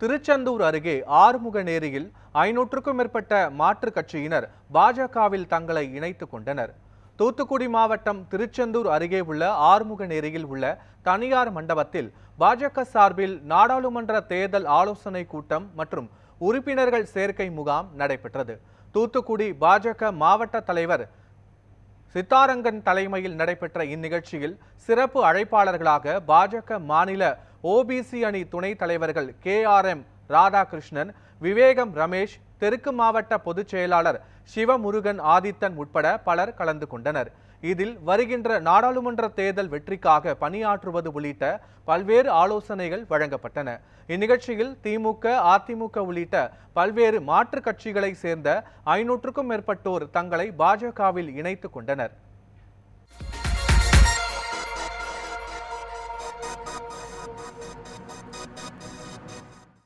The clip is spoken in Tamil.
திருச்செந்தூர் அருகே ஆறுமுகநேரியில் ஐநூற்றுக்கும் மேற்பட்ட மாற்றுக் கட்சியினர் பாஜகவில் தங்களை இணைத்துக் கொண்டனர். தூத்துக்குடி மாவட்டம் திருச்செந்தூர் அருகே உள்ள ஆறுமுகநேரியில் உள்ள தனியார் மண்டபத்தில் பாஜக சார்பில் நாடாளுமன்ற தேர்தல் ஆலோசனை கூட்டம் மற்றும் உறுப்பினர்கள் சேர்க்கை முகாம் நடைபெற்றது. தூத்துக்குடி பாஜக மாவட்ட தலைவர் சித்தாரங்கன் தலைமையில் நடைபெற்ற இந்நிகழ்ச்சியில் சிறப்பு அழைப்பாளர்களாக பாஜக மாநில ஓபிசி அணி துணைத் தலைவர்கள் K R M Radhakrishnan Vivekam Ramesh தெற்கு மாவட்ட பொதுச் செயலாளர் சிவமுருகன் ஆதித்தன் உட்பட பலர் கலந்து கொண்டனர். இதில் வருகின்ற நாடாளுமன்ற தேர்தல் வெற்றிக்காக பணியாற்றுவது உள்ளிட்ட பல்வேறு ஆலோசனைகள் வழங்கப்பட்டன. இந்நிகழ்ச்சியில் திமுக அதிமுக உள்ளிட்ட பல்வேறு மாற்றுக் கட்சிகளை சேர்ந்த ஐநூற்றுக்கும் மேற்பட்டோர் தங்களை பாஜகவில் இணைத்துக் கொண்டனர்.